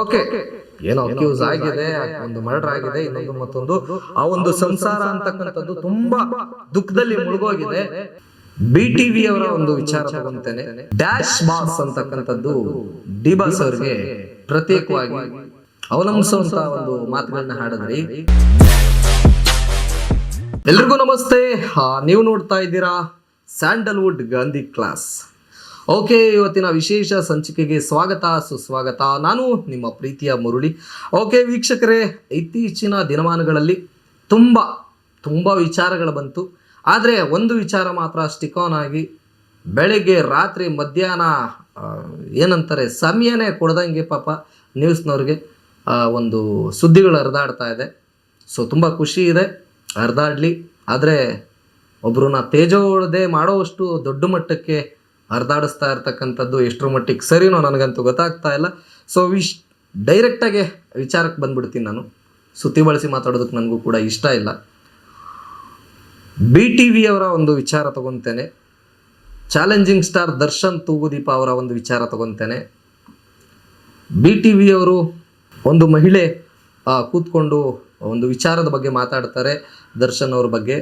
Okay, ಏನೋ accuse ಆಗಿದೆ ಒಂದು ಮರ್ಡರ್ ಆಗಿದೆ, ಇನ್ನೊಂದು ಮತ್ತೊಂದು. ಆ ಒಂದು ಸಂಸಾರ ಅಂತಕ್ಕಂಥದ್ದು ತುಂಬಾ ದುಃಖದಲ್ಲಿ ಮುಳುಗೋಗಿದೆ. ಬಿ ಟಿವಿ ಅವರ ಒಂದು ವಿಚಾರ ತಗೊಂತೇನೆ. ಡ್ಯಾಶ್ ಬಾಸ್ ಅಂತಕ್ಕಂಥದ್ದು ಡಿ ಬಾಸ್ ಅವರಿಗೆ ಪ್ರತ್ಯೇಕವಾಗಿ ಅವಲಂಬಿಸುವಂತ ಒಂದು ಮಾತುಗಳನ್ನ ಹಾಡಿದ್ರಿ. ಎಲ್ರಿಗೂ ನಮಸ್ತೆ. ನೀವು ನೋಡ್ತಾ ಇದ್ದೀರಾ ಸ್ಯಾಂಡಲ್ವುಡ್ ಗಾಂಧಿ ಕ್ಲಾಸ್ ಓಕೆ ಇವತ್ತಿನ ವಿಶೇಷ ಸಂಚಿಕೆಗೆ ಸ್ವಾಗತ, ಸುಸ್ವಾಗತ. ನಾನು ನಿಮ್ಮ ಪ್ರೀತಿಯ ಮುರುಳಿ. ಓಕೆ ವೀಕ್ಷಕರೇ, ಇತ್ತೀಚಿನ ದಿನಮಾನಗಳಲ್ಲಿ ತುಂಬ ತುಂಬ ವಿಚಾರಗಳು ಬಂತು. ಆದರೆ ಒಂದು ವಿಚಾರ ಮಾತ್ರ ಸ್ಟಿಕಾನ್ ಆಗಿ, ಬೆಳಗ್ಗೆ ರಾತ್ರಿ ಮಧ್ಯಾಹ್ನ ಏನಂತಾರೆ, ಸಮಯನೇ ಕೊಡ್ದಂಗೆ ಪಾಪ ನ್ಯೂಸ್ನವ್ರಿಗೆ ಒಂದು ಸುದ್ದಿಗಳು ಹರಿದಾಡ್ತಾ ಇದೆ. ಸೊ ತುಂಬ ಖುಷಿ ಇದೆ, ಹರಿದಾಡಲಿ. ಆದರೆ ಒಬ್ಬರನ್ನ ತೇಜೋಳದೆ ಮಾಡೋವಷ್ಟು ದೊಡ್ಡ ಮಟ್ಟಕ್ಕೆ ಹರಿದಾಡಿಸ್ತಾ ಇರ್ತಕ್ಕಂಥದ್ದು ಎಷ್ಟರ ಮಟ್ಟಿಗೆ ಸರಿನೋ ನನಗಂತೂ ಗೊತ್ತಾಗ್ತಾ ಇಲ್ಲ. ಸೊ ವಿಶ್ ಡೈರೆಕ್ಟಾಗೆ ವಿಚಾರಕ್ಕೆ ಬಂದ್ಬಿಡ್ತೀನಿ ನಾನು. ಸುತ್ತಿ ಬಳಸಿ ಮಾತಾಡೋದಕ್ಕೆ ನನಗೂ ಕೂಡ ಇಷ್ಟ ಇಲ್ಲ. ಬಿ ಟಿ ವಿಯವರ ಒಂದು ವಿಚಾರ ತಗೊತೇನೆ. ಚಾಲೆಂಜಿಂಗ್ ಸ್ಟಾರ್ ದರ್ಶನ್ ತೂಗುದೀಪ ಅವರ ಒಂದು ವಿಚಾರ ತಗೊತೇನೆ. ಬಿ ಟಿ ವಿಯವರು ಒಂದು ಮಹಿಳೆ ಕೂತ್ಕೊಂಡು ಒಂದು ವಿಚಾರದ ಬಗ್ಗೆ ಮಾತಾಡ್ತಾರೆ ದರ್ಶನ್ ಅವ್ರ ಬಗ್ಗೆ.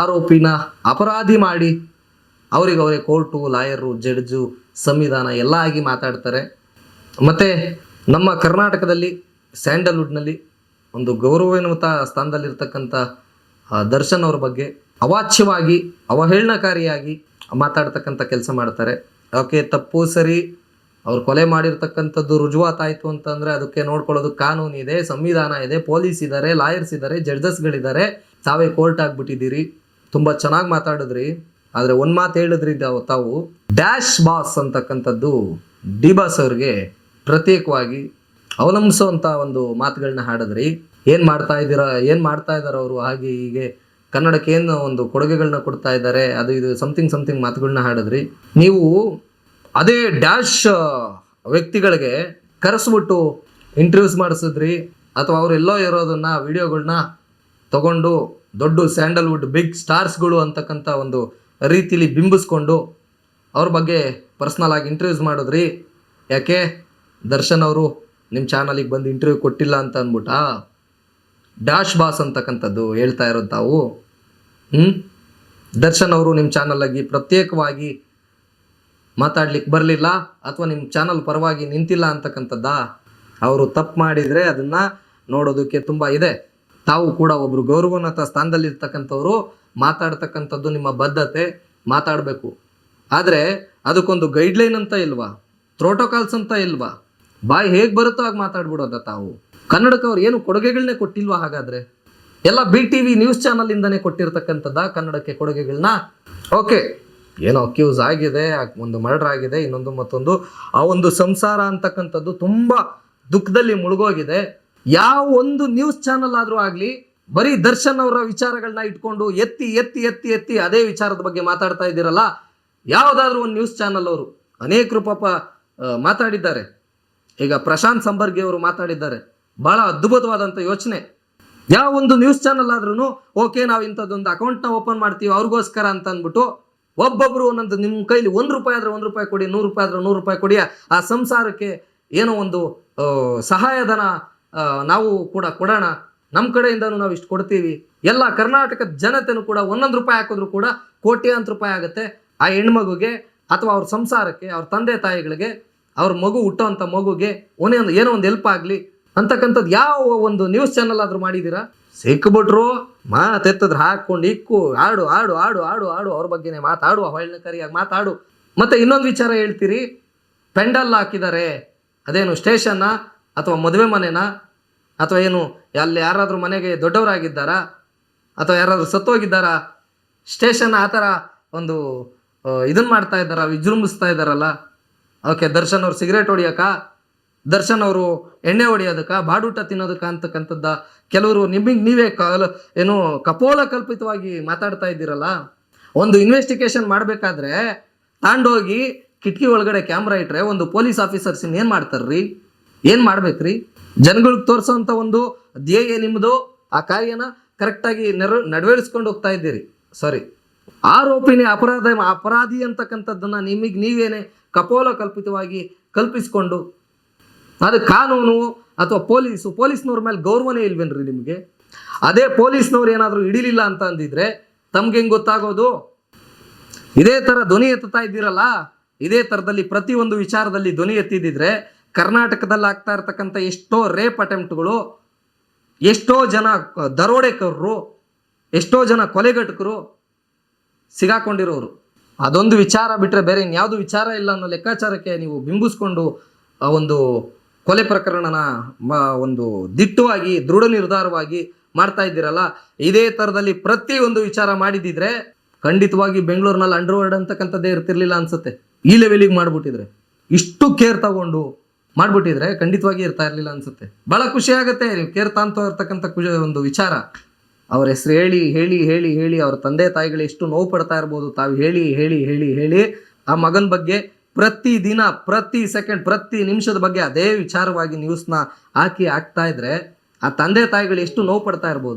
ಆರೋಪಿನ ಅಪರಾಧಿ ಮಾಡಿ ಅವರಿಗೆ ಅವರೇ ಕೋರ್ಟು, ಲಾಯರು, ಜಡ್ಜು, ಸಂವಿಧಾನ ಎಲ್ಲ ಆಗಿ ಮಾತಾಡ್ತಾರೆ. ಮತ್ತು ನಮ್ಮ ಕರ್ನಾಟಕದಲ್ಲಿ ಸ್ಯಾಂಡಲ್ವುಡ್ನಲ್ಲಿ ಒಂದು ಗೌರವಾನ್ವಿತ ಸ್ಥಾನದಲ್ಲಿರ್ತಕ್ಕಂಥ ದರ್ಶನ್ ಅವ್ರ ಬಗ್ಗೆ ಅವಾಚ್ಯವಾಗಿ, ಅವಹೇಳನಕಾರಿಯಾಗಿ ಮಾತಾಡ್ತಕ್ಕಂಥ ಕೆಲಸ ಮಾಡ್ತಾರೆ. ಓಕೆ ತಪ್ಪು, ಸರಿ, ಅವ್ರು ಕೊಲೆ ಮಾಡಿರ್ತಕ್ಕಂಥದ್ದು ರುಜುವಾತಾಯಿತು ಅಂತಂದರೆ ಅದಕ್ಕೆ ನೋಡ್ಕೊಳ್ಳೋದು ಕಾನೂನು ಇದೆ, ಸಂವಿಧಾನ ಇದೆ, ಪೊಲೀಸ್ ಇದ್ದಾರೆ ಲಾಯರ್ಸ್ ಇದ್ದಾರೆ ಜಡ್ಜಸ್ಗಳಿದ್ದಾರೆ ತಾವೇ ಕೋರ್ಟ್ ಆಗಿಬಿಟ್ಟಿದ್ದೀರಿ. ತುಂಬ ಚೆನ್ನಾಗಿ ಮಾತಾಡಿದ್ರಿ. ಆದರೆ ಒಂದು ಮಾತು ಹೇಳಿದ್ರಿಂದ ತಾವು ಡ್ಯಾಶ್ ಬಾಸ್ ಅಂತಕ್ಕಂಥದ್ದು ಡಿ ಬಾಸ್ ಅವ್ರಿಗೆ ಪ್ರತ್ಯೇಕವಾಗಿ ಅವಲಂಬಿಸುವಂಥ ಒಂದು ಮಾತುಗಳನ್ನ ಹಾಡಿದ್ರಿ. ಏನು ಮಾಡ್ತಾ ಇದ್ದೀರಾ, ಏನು ಮಾಡ್ತಾ ಇದ್ದಾರೆ ಅವರು? ಹಾಗೆ ಹೀಗೆ ಕನ್ನಡಕ್ಕೆ ಏನು ಒಂದು ಕೊಡುಗೆಗಳನ್ನ ಕೊಡ್ತಾ ಇದ್ದಾರೆ, ಅದು ಇದು ಸಮಥಿಂಗ್ ಸಮಥಿಂಗ್ ಮಾತುಗಳನ್ನ ಹಾಡಿದ್ರಿ. ನೀವು ಅದೇ ಡ್ಯಾಶ್ ವ್ಯಕ್ತಿಗಳಿಗೆ ಕರೆಸ್ಬಿಟ್ಟು ಇಂಟರ್ವ್ಯೂಸ್ ಮಾಡಿಸಿದ್ರಿ, ಅಥವಾ ಅವರೆಲ್ಲೋ ಇರೋದನ್ನ ವಿಡಿಯೋಗಳನ್ನ ತಗೊಂಡು ದೊಡ್ಡ ಸ್ಯಾಂಡಲ್ವುಡ್ ಬಿಗ್ ಸ್ಟಾರ್ಸ್ಗಳು ಅಂತಕ್ಕಂಥ ಒಂದು ರೀತಿಲಿ ಬಿಂಬಿಸ್ಕೊಂಡು ಅವ್ರ ಬಗ್ಗೆ ಪರ್ಸ್ನಲ್ ಆಗಿ ಇಂಟರ್ವ್ಯೂಸ್ ಮಾಡಿದ್ರಿ. ಯಾಕೆ? ದರ್ಶನ್ ಅವರು ನಿಮ್ಮ ಚಾನಲಿಗೆ ಬಂದು ಇಂಟರ್ವ್ಯೂ ಕೊಟ್ಟಿಲ್ಲ ಅಂತ ಅಂದ್ಬಿಟ್ಟ ಡ್ಯಾಶ್ ಬಾಸ್ ಅಂತಕ್ಕಂಥದ್ದು ಹೇಳ್ತಾ ಇರೋದು ತಾವು. ಹ್ಞೂ ದರ್ಶನ್ ಅವರು ನಿಮ್ಮ ಚಾನಲಾಗಿ ಪ್ರತ್ಯೇಕವಾಗಿ ಮಾತಾಡ್ಲಿಕ್ಕೆ ಬರಲಿಲ್ಲ ಅಥವಾ ನಿಮ್ಮ ಚಾನಲ್ ಪರವಾಗಿ ನಿಂತಿಲ್ಲ ಅಂತಕ್ಕಂಥದ್ದಾ? ಅವರು ತಪ್ಪು ಮಾಡಿದರೆ ಅದನ್ನು ನೋಡೋದಕ್ಕೆ ತುಂಬ ಇದೆ. ತಾವು ಕೂಡ ಒಬ್ಬರು ಗೌರವೋನ್ನತ ಸ್ಥಾನದಲ್ಲಿರ್ತಕ್ಕಂಥವ್ರು, ಮಾತಾಡ್ತಕ್ಕಂಥದ್ದು ನಿಮ್ಮ ಬದ್ಧತೆ, ಮಾತಾಡಬೇಕು. ಆದರೆ ಅದಕ್ಕೊಂದು ಗೈಡ್ಲೈನ್ ಅಂತ ಇಲ್ವಾ? ಪ್ರೋಟೋಕಾಲ್ಸ್ ಅಂತ ಇಲ್ವಾ? ಬಾಯಿ ಹೇಗೆ ಬರುತ್ತೋ ಆಗ ಮಾತಾಡ್ಬಿಡೋದ ತಾವು? ಕನ್ನಡಕ್ಕೆ ಅವ್ರು ಏನು ಕೊಡುಗೆಗಳನ್ನೇ ಕೊಟ್ಟಿಲ್ವಾ ಹಾಗಾದ್ರೆ? ಎಲ್ಲ ಬಿ ಟಿ ವಿ ನ್ಯೂಸ್ ಚಾನಲಿಂದನೇ ಕೊಟ್ಟಿರ್ತಕ್ಕಂಥದ್ದ ಕನ್ನಡಕ್ಕೆ ಕೊಡುಗೆಗಳನ್ನ ಓಕೆ ಏನೋ ಅಕ್ಯೂಸ್ ಆಗಿದೆ ಒಂದು ಮರ್ಡರ್ ಆಗಿದೆ, ಇನ್ನೊಂದು ಮತ್ತೊಂದು. ಆ ಒಂದು ಸಂಸಾರ ಅಂತಕ್ಕಂಥದ್ದು ತುಂಬ ದುಃಖದಲ್ಲಿ ಮುಳುಗೋಗಿದೆ. ಯಾವ ಒಂದು ನ್ಯೂಸ್ ಚಾನಲ್ ಆದರೂ ಆಗಲಿ, ಬರೀ ದರ್ಶನ್ ಅವರ ವಿಚಾರಗಳನ್ನ ಇಟ್ಕೊಂಡು ಎತ್ತಿ ಎತ್ತಿ ಎತ್ತಿ ಎತ್ತಿ ಅದೇ ವಿಚಾರದ ಬಗ್ಗೆ ಮಾತಾಡ್ತಾ ಇದ್ದೀರಲ್ಲ, ಯಾವುದಾದ್ರೂ ಒಂದು ನ್ಯೂಸ್ ಚಾನಲ್ ಅವರು ಅನೇಕರು ಪಾಪ ಮಾತಾಡಿದ್ದಾರೆ. ಈಗ ಪ್ರಶಾಂತ್ ಸಂಬರ್ಗಿ ಅವರು ಮಾತಾಡಿದ್ದಾರೆ. ಬಹಳ ಅದ್ಭುತವಾದಂಥ ಯೋಚನೆ. ಯಾವ ಒಂದು ನ್ಯೂಸ್ ಚಾನಲ್ ಆದ್ರೂ ಓಕೆ, ನಾವು ಇಂಥದ್ದೊಂದು ಅಕೌಂಟ್ನ ಓಪನ್ ಮಾಡ್ತೀವಿ, ಅವ್ರಿಗೋಸ್ಕರ ಅಂತ ಅಂದ್ಬಿಟ್ಟು ಒಬ್ಬೊಬ್ಬರು ಒಂದೊಂದು ನಿಮ್ಮ ಕೈಲಿ ಒಂದು ರೂಪಾಯಿ ಆದ್ರೆ ಒಂದು ರೂಪಾಯಿ ಕೊಡಿ, ನೂರು ರೂಪಾಯಿ ಆದ್ರೆ ನೂರು ರೂಪಾಯಿ ಕೊಡಿ, ಆ ಸಂಸಾರಕ್ಕೆ ಏನೋ ಒಂದು ಸಹಾಯಧನ ನಾವು ಕೂಡ ಕೊಡೋಣ. ನಮ್ಮ ಕಡೆಯಿಂದನೂ ನಾವು ಇಷ್ಟು ಕೊಡ್ತೀವಿ. ಎಲ್ಲ ಕರ್ನಾಟಕದ ಜನತೆನೂ ಕೂಡ ಒಂದೊಂದು ರೂಪಾಯಿ ಹಾಕಿದ್ರು ಕೂಡ ಕೋಟ್ಯಾಂತರ ರೂಪಾಯಿ ಆಗುತ್ತೆ. ಆ ಹೆಣ್ಮಗುಗೆ ಅಥವಾ ಅವ್ರ ಸಂಸಾರಕ್ಕೆ, ಅವ್ರ ತಂದೆ ತಾಯಿಗಳಿಗೆ, ಅವ್ರ ಮಗು ಹುಟ್ಟೋಂಥ ಮಗುಗೆ ಒಂದೇ ಒಂದು, ಏನೋ ಒಂದು ಹೆಲ್ಪ್ ಆಗಲಿ ಅಂತಕ್ಕಂಥದ್ದು ಯಾವ ಒಂದು ನ್ಯೂಸ್ ಚಾನಲ್ ಆದರೂ ಮಾಡಿದ್ದೀರಾ ಸಿಕ್ಬಿಟ್ರು. ಮಾತೆತ್ತದ್ರ ಹಾಕ್ಕೊಂಡು ಇಕ್ಕು. ಆಡು ಆಡು ಆಡು ಆಡು ಆಡು. ಅವ್ರ ಬಗ್ಗೆನೇ ಮಾತಾಡು ಅವಹೇಳನಕಾರಿಯಾಗಿ ಮಾತಾಡು. ಮತ್ತೆ ಇನ್ನೊಂದು ವಿಚಾರ ಹೇಳ್ತೀರಿ. ಪೆಂಡಲ್ ಹಾಕಿದ್ದಾರೆ ಅದೇನು ಸ್ಟೇಷನ್ನ ಅಥವಾ ಮದುವೆ ಮನೆನಾ? ಅಥವಾ ಏನು, ಅಲ್ಲಿ ಯಾರಾದರೂ ಮನೆಗೆ ದೊಡ್ಡವರಾಗಿದ್ದಾರಾ? ಅಥವಾ ಯಾರಾದರೂ ಸತ್ತೋಗಿದ್ದಾರಾ? ಸ್ಟೇಷನ್ ಆ ಥರ ಒಂದು ಇದನ್ನು ಮಾಡ್ತಾ ಇದ್ದಾರ? ವಿಜೃಂಭಿಸ್ತಾ ಇದ್ದಾರಲ್ಲ? ಓಕೆ, ದರ್ಶನ್ ಅವರು ಸಿಗರೇಟ್ ಹೊಡಿಯೋಕ? ದರ್ಶನ್ ಅವರು ಎಣ್ಣೆ ಹೊಡಿಯೋದಕ್ಕ? ಬಾಡೂಟ ತಿನ್ನೋದಕ್ಕ ಅಂತಕ್ಕಂಥದ್ದ ಕೆಲವರು ನಿಮಗೆ ನೀವೇ ಕಾಲ, ಏನು, ಕಪೋಲ ಕಲ್ಪಿತವಾಗಿ ಮಾತಾಡ್ತಾ ಇದ್ದೀರಲ್ಲ? ಒಂದು ಇನ್ವೆಸ್ಟಿಗೇಷನ್ ಮಾಡಬೇಕಾದ್ರೆ ತಾಂಡೋಗಿ ಕಿಟಕಿ ಒಳಗಡೆ ಕ್ಯಾಮ್ರಾ ಇಟ್ಟರೆ ಒಂದು ಪೊಲೀಸ್ ಆಫೀಸರ್ಸಿನ ಏನು ಮಾಡ್ತಾರ್ರಿ? ಏನು ಮಾಡ್ಬೇಕ್ರಿ? ಜನಗಳಿಗೆ ತೋರಿಸೋಂಥ ಒಂದು ಧ್ಯೇಯ ನಿಮ್ಮದು. ಆ ಕಾರ್ಯನ ಕರೆಕ್ಟಾಗಿ ನೆರ ನಡವೇಳಿಸ್ಕೊಂಡು ಹೋಗ್ತಾ ಇದ್ದೀರಿ. ಸಾರಿ ಆರೋಪಿನೇ ಅಪರಾಧ, ಅಪರಾಧಿ ಅಂತಕ್ಕಂಥದ್ದನ್ನು ನಿಮಗೆ ನೀವೇನೆ ಕಪೋಲ ಕಲ್ಪಿತವಾಗಿ ಕಲ್ಪಿಸಿಕೊಂಡು, ಅದು ಕಾನೂನು ಅಥವಾ ಪೊಲೀಸು, ಪೊಲೀಸ್ನವ್ರ ಮೇಲೆ ಗೌರವನೇ ಇಲ್ವೇನ್ರಿ ನಿಮಗೆ? ಅದೇ ಪೊಲೀಸ್ನವ್ರು ಏನಾದರೂ ಹಿಡಿಲಿಲ್ಲ ಅಂತ ಅಂದಿದ್ರೆ ತಮ್ಗೆ ಹೆಂಗ್ ಗೊತ್ತಾಗೋದು? ಇದೇ ತರ ಧ್ವನಿ ಎತ್ತುತ್ತಾ ಇದ್ದೀರಲ್ಲ, ಇದೇ ತರದಲ್ಲಿ ಪ್ರತಿಯೊಂದು ವಿಚಾರದಲ್ಲಿ ಧ್ವನಿ ಎತ್ತಿದಿದ್ರೆ ಕರ್ನಾಟಕದಲ್ಲಿ ಆಗ್ತಾ ಇರ್ತಕ್ಕಂಥ ಎಷ್ಟೋ ರೇಪ್ ಅಟೆಂಪ್ಟ್ಗಳು, ಎಷ್ಟೋ ಜನ ದರೋಡೆಕರರು ಎಷ್ಟೋ ಜನ ಕೊಲೆಗಟಕರು ಸಿಗಾಕೊಂಡಿರೋರು. ಅದೊಂದು ವಿಚಾರ ಬಿಟ್ಟರೆ ಬೇರೆ ಇನ್ಯಾವುದು ವಿಚಾರ ಇಲ್ಲ ಅನ್ನೋ ಲೆಕ್ಕಾಚಾರಕ್ಕೆ ನೀವು ಬಿಂಬಿಸ್ಕೊಂಡು ಆ ಒಂದು ಕೊಲೆ ಪ್ರಕರಣನ ಒಂದು ದಿಟ್ಟವಾಗಿ, ದೃಢ ನಿರ್ಧಾರವಾಗಿ ಮಾಡ್ತಾ ಇದ್ದೀರಲ್ಲ, ಇದೇ ಥರದಲ್ಲಿ ಪ್ರತಿ ಒಂದು ವಿಚಾರ ಮಾಡಿದಿದ್ರೆ ಖಂಡಿತವಾಗಿ ಬೆಂಗಳೂರಿನಲ್ಲಿ ಅಂಡರ್ ವರ್ಲ್ಡ್ ಅಂತಕ್ಕಂಥದ್ದೇ ಇರ್ತಿರ್ಲಿಲ್ಲ ಅನ್ಸುತ್ತೆ. ಈ ಲೆವೆಲಿಗೆ ಮಾಡ್ಬಿಟ್ಟಿದ್ರೆ. ಇಷ್ಟು ಕೇರ್ ತಗೊಂಡು ಮಾಡ್ಬಿಟ್ಟಿದ್ರೆ ಖಂಡಿತವಾಗಿ ಇರ್ತಾ ಇರಲಿಲ್ಲ ಅನ್ಸುತ್ತೆ. ಬಹಳ ಖುಷಿ ಆಗುತ್ತೆ, ನೀವು ಕೇರ್ ಇರ್ತಕ್ಕಂಥ ಖುಷಿ ಒಂದು ವಿಚಾರ. ಅವ್ರ ಹೆಸರು ಹೇಳಿ ಹೇಳಿ ಹೇಳಿ ಹೇಳಿ, ಅವ್ರ ತಂದೆ ತಾಯಿಗಳು ಎಷ್ಟು ನೋವು ಪಡ್ತಾ ಇರ್ಬೋದು, ತಾವು ಹೇಳಿ ಹೇಳಿ ಹೇಳಿ ಹೇಳಿ, ಆ ಮಗನ ಬಗ್ಗೆ ಪ್ರತಿ ದಿನ, ಪ್ರತಿ ಸೆಕೆಂಡ್ ಪ್ರತಿ ನಿಮಿಷದ ಬಗ್ಗೆ ಅದೇ ವಿಚಾರವಾಗಿ ನ್ಯೂಸ್ನ ಹಾಕಿ ಹಾಕ್ತಾ ಇದ್ರೆ, ಆ ತಂದೆ ತಾಯಿಗಳು ಎಷ್ಟು ನೋವು ಪಡ್ತಾ ಇರ್ಬೋದು